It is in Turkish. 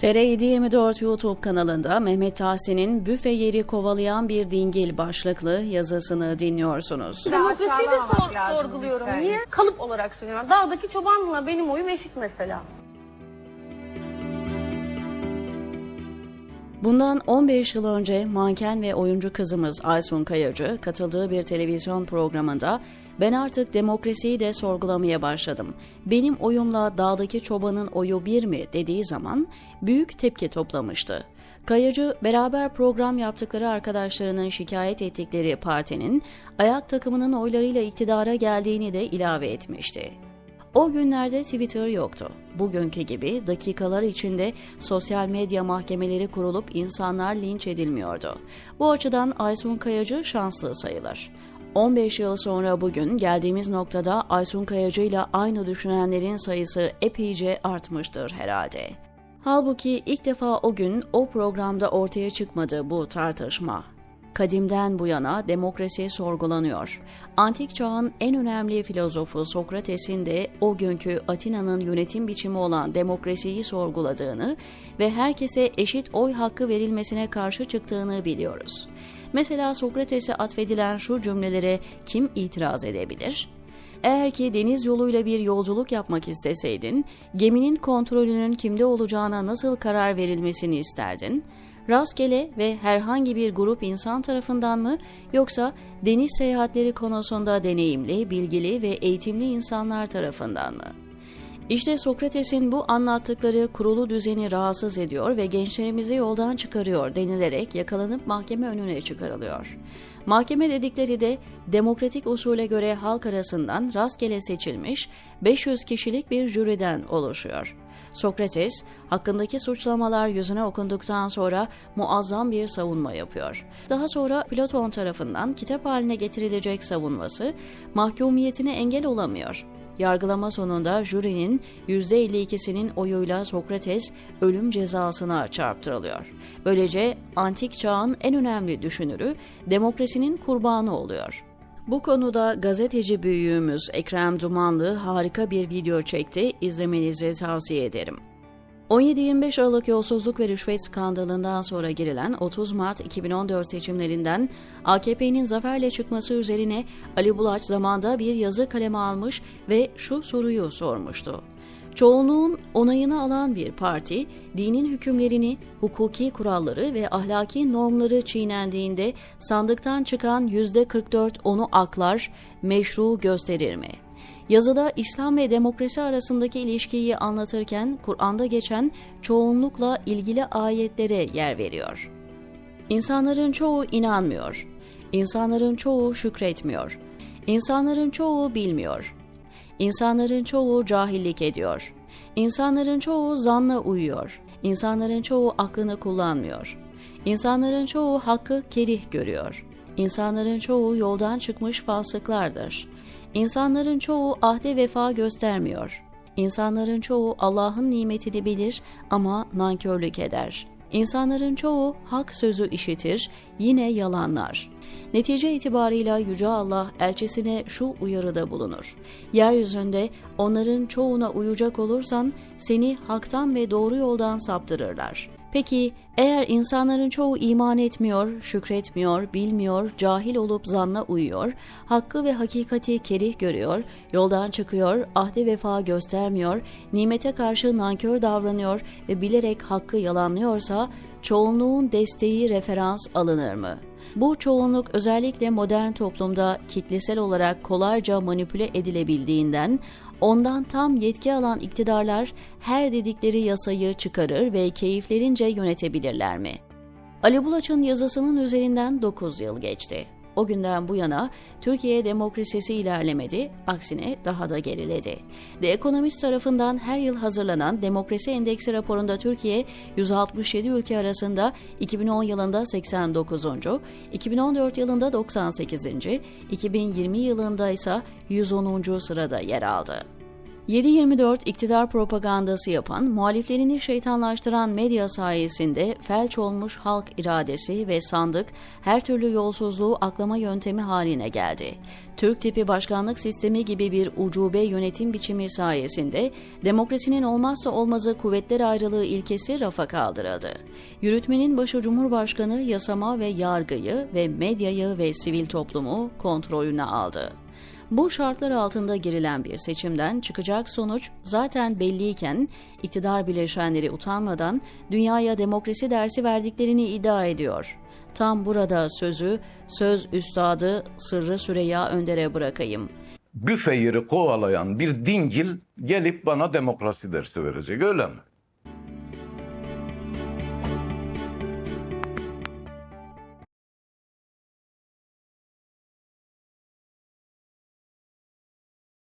TR724 YouTube kanalında Mehmet Tahsin'in büfe yeri kovalayan bir dingil başlıklı yazısını dinliyorsunuz. Demokrasiyi de sor- sorguluyorum. Niye? Kalıp olarak söylüyorum. Dağdaki çobanla benim oyum eşit mesela. Bundan 15 yıl önce manken ve oyuncu kızımız Aysun Kayacı katıldığı bir televizyon programında ben artık demokrasiyi de sorgulamaya başladım. Benim oyumla dağdaki çobanın oyu bir mi dediği zaman büyük tepki toplamıştı. Kayacı beraber program yaptıkları arkadaşlarının şikayet ettikleri partinin ayak takımının oylarıyla iktidara geldiğini de ilave etmişti. O günlerde Twitter yoktu. Bugünkü gibi dakikalar içinde sosyal medya mahkemeleri kurulup insanlar linç edilmiyordu. Bu açıdan Aysun Kayacı şanslı sayılır. 15 yıl sonra bugün geldiğimiz noktada Aysun Kayacı ile aynı düşünenlerin sayısı epeyce artmıştır herhalde. Halbuki ilk defa o gün o programda ortaya çıkmadı bu tartışma. Kadimden bu yana demokrasi sorgulanıyor. Antik çağın en önemli filozofu Sokrates'in de o günkü Atina'nın yönetim biçimi olan demokrasiyi sorguladığını ve herkese eşit oy hakkı verilmesine karşı çıktığını biliyoruz. Mesela Sokrates'e atfedilen şu cümlelere kim itiraz edebilir? Eğer ki deniz yoluyla bir yolculuk yapmak isteseydin, geminin kontrolünün kimde olacağına nasıl karar verilmesini isterdin? Rastgele ve herhangi bir grup insan tarafından mı yoksa deniz seyahatleri konusunda deneyimli, bilgili ve eğitimli insanlar tarafından mı? İşte Sokrates'in bu anlattıkları kurulu düzeni rahatsız ediyor ve gençlerimizi yoldan çıkarıyor denilerek yakalanıp mahkeme önüne çıkarılıyor. Mahkeme dedikleri de demokratik usule göre halk arasından rastgele seçilmiş 500 kişilik bir jüriden oluşuyor. Sokrates, hakkındaki suçlamalar yüzüne okunduktan sonra muazzam bir savunma yapıyor. Daha sonra Platon tarafından kitap haline getirilecek savunması, mahkumiyetine engel olamıyor. Yargılama sonunda jürinin %52'sinin oyuyla Sokrates ölüm cezasına çarptırılıyor. Böylece antik çağın en önemli düşünürü demokrasinin kurbanı oluyor. Bu konuda gazeteci büyüğümüz Ekrem Dumanlı harika bir video çekti. İzlemenizi tavsiye ederim. 17-25 Aralık yolsuzluk ve rüşvet skandalından sonra girilen 30 Mart 2014 seçimlerinden AKP'nin zaferle çıkması üzerine Ali Bulaç zamanda bir yazı kaleme almış ve şu soruyu sormuştu. Çoğunluğun onayını alan bir parti, dinin hükümlerini, hukuki kuralları ve ahlaki normları çiğnendiğinde sandıktan çıkan %44 onu aklar, meşru gösterir mi?'' Yazıda İslam ve demokrasi arasındaki ilişkiyi anlatırken Kur'an'da geçen çoğunlukla ilgili ayetlere yer veriyor. İnsanların çoğu inanmıyor. İnsanların çoğu şükretmiyor. İnsanların çoğu bilmiyor. İnsanların çoğu cahillik ediyor. İnsanların çoğu zanla uyuyor. İnsanların çoğu aklını kullanmıyor. İnsanların çoğu hakkı kerih görüyor. İnsanların çoğu yoldan çıkmış fasıklardır. İnsanların çoğu ahde vefa göstermiyor. İnsanların çoğu Allah'ın nimetini bilir ama nankörlük eder. İnsanların çoğu hak sözü işitir, yine yalanlar. Netice itibarıyla Yüce Allah elçisine şu uyarıda bulunur. Yeryüzünde onların çoğuna uyacak olursan seni haktan ve doğru yoldan saptırırlar. Peki eğer insanların çoğu iman etmiyor, şükretmiyor, bilmiyor, cahil olup zanla uyuyor, hakkı ve hakikati kerih görüyor, yoldan çıkıyor, ahde vefa göstermiyor, nimete karşı nankör davranıyor ve bilerek hakkı yalanlıyorsa çoğunluğun desteği referans alınır mı? Bu çoğunluk özellikle modern toplumda kitlesel olarak kolayca manipüle edilebildiğinden ondan tam yetki alan iktidarlar her dedikleri yasayı çıkarır ve keyiflerince yönetebilirler mi? Ali Bulaç'ın yazısının üzerinden 9 yıl geçti. O günden bu yana Türkiye demokrasisi ilerlemedi, aksine daha da geriledi. The Economist tarafından her yıl hazırlanan Demokrasi Endeksi raporunda Türkiye 167 ülke arasında 2010 yılında 89. 2014 yılında 98. 2020 yılında ise 110. sırada yer aldı. 7-24 iktidar propagandası yapan, muhaliflerini şeytanlaştıran medya sayesinde felç olmuş halk iradesi ve sandık her türlü yolsuzluğu aklama yöntemi haline geldi. Türk tipi başkanlık sistemi gibi bir ucube yönetim biçimi sayesinde demokrasinin olmazsa olmazı kuvvetler ayrılığı ilkesi rafa kaldırıldı. Yürütmenin başı Cumhurbaşkanı yasama ve yargıyı ve medyayı ve sivil toplumu kontrolüne aldı. Bu şartlar altında girilen bir seçimden çıkacak sonuç zaten belliyken iktidar bileşenleri utanmadan dünyaya demokrasi dersi verdiklerini iddia ediyor. Tam burada sözü söz üstadı Sırrı Süreyya Önder'e bırakayım. büfe kovalayan bir dingil gelip bana demokrasi dersi verecek öyle mi?